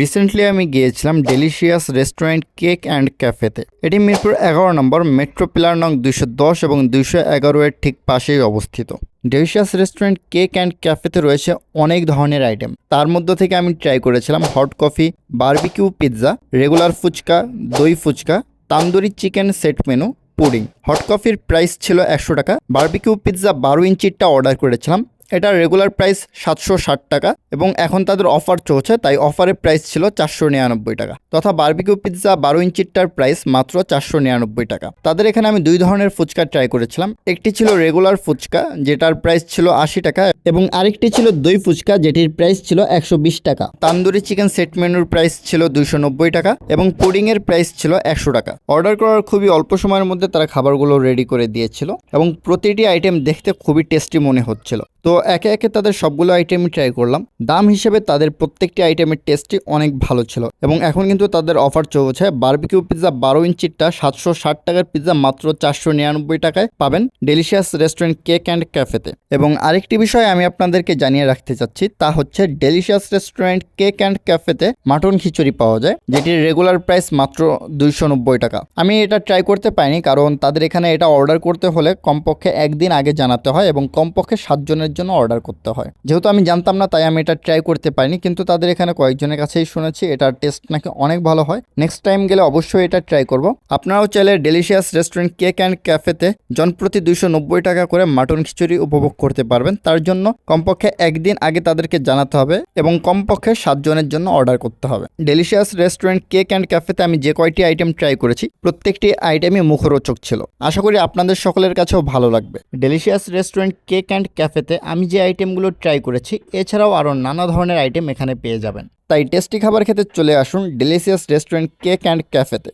Recently আমি গিয়েছিলাম delicious restaurant cake and ক্যাফেতে এটি মিরপুর এগারো নম্বর মেট্রো পিলার নং দুইশো দশ এবং দুইশো এগারো এর ঠিক পাশেই অবস্থিত। ডেলিশিয়াস রেস্টুরেন্ট কেক অ্যান্ড ক্যাফেতে রয়েছে অনেক ধরনের আইটেম তার মধ্যে থেকে আমি ট্রাই করেছিলাম hot coffee barbecue pizza regular fuchka, দই fuchka, tandoori chicken set menu pudding hot কফির প্রাইস ছিল একশো টাকা। বারবিকিউ পিৎজা বারো ইঞ্চিরটা অর্ডার করেছিলাম। এটা রেগুলার প্রাইস সাতশো ষাট টাকা এবং এখন তাদের অফার চলছে, তাই অফারের প্রাইস ছিল চারশো নিরানব্বই টাকা তথা বারবিকিউ পিৎজা বারো ইঞ্চিরটার প্রাইস মাত্র চারশো নিরানব্বই টাকা। তাদের এখানে আমি দুই ধরনের ফুচকা ট্রাই করেছিলাম, একটি ছিল রেগুলার ফুচকা, যেটার প্রাইস ছিল আশি টাকা এবং আরেকটি ছিল দই ফুচকা, যেটির প্রাইস ছিল একশো বিশ টাকা। তান্দুরি চিকেন সেট মেনুর প্রাইস ছিল দুইশো নব্বই টাকা এবং পুডিং এর প্রাইস ছিল একশো টাকা। অর্ডার করার খুবই অল্প সময়ের মধ্যে তারা খাবারগুলো রেডি করে দিয়েছিল এবং প্রতিটি আইটেম দেখতে খুবই টেস্টি মনে হচ্ছিল। তো একে একে তাদের সবগুলো আইটেমই ট্রাই করলাম। দাম হিসেবে তাদের প্রত্যেকটি আইটেমের টেস্টই অনেক ভালো ছিল এবং এখন কিন্তু তাদের অফার চলছে। বারবিকিউ পিৎজা বারো ইঞ্চিরটা সাতশো ষাট টাকার পিৎজা মাত্র চারশো নিরানব্বই টাকায় পাবেন ডেলিশিয়াস রেস্টুরেন্ট কেক অ্যান্ড ক্যাফেতে এবং আরেকটি বিষয় আমি আপনাদেরকে জানিয়ে রাখতে চাচ্ছি, তা হচ্ছে ডেলিশিয়াস রেস্টুরেন্ট কেক অ্যান্ড ক্যাফেতে মাটন খিচুড়ি পাওয়া যায়, যেটির রেগুলার প্রাইস মাত্র দুইশো নব্বই টাকা। আমি এটা ট্রাই করতে পারিনি, কারণ তাদের এখানে এটা অর্ডার করতে হলে কমপক্ষে একদিন আগে জানাতে হয় এবং কমপক্ষে সাতজনের জন্য অর্ডার করতে হয়। যেহেতু আমি জানতাম না, তাই আমি এটা ট্রাই করতে পারিনি, কিন্তু তাদের এখানে কয়েকজনের কাছেই শুনেছি, এটার টেস্ট নাকি অনেক ভালো হয়। নেক্সট টাইম গেলে অবশ্যই এটা ট্রাই করব। আপনারাও চাইলে ডেলিশিয়াস রেস্টুরেন্ট কেক অ্যান্ড ক্যাফেতে জনপ্রতি দুইশো নব্বই টাকা করে মাটন খিচুড়ি উপভোগ করতে পারবেন। তার জন্য কমপক্ষে একদিন আগে তাদেরকে জানাতে হবে এবং কমপক্ষে সাতজনের জন্য অর্ডার করতে হবে। ডেলিশিয়াস রেস্টুরেন্ট কেক অ্যান্ড ক্যাফেতে আমি যে কয়টি আইটেম ট্রাই করেছি, প্রত্যেকটি আইটেমই মুখরোচক ছিল। আশা করি আপনাদের সকলের কাছেও ভালো লাগবে। ডেলিশিয়াস রেস্টুরেন্ট কেক অ্যান্ড ক্যাফেতে আমি যে আইটেমগুলো ট্রাই করেছি, এছাড়াও আরও নানা ধরনের আইটেম এখানে পেয়ে যাবেন। তাই টেস্টি খাবার খেতে চলে আসুন ডেলিসিয়াস রেস্টুরেন্ট কেক অ্যান্ড ক্যাফেতে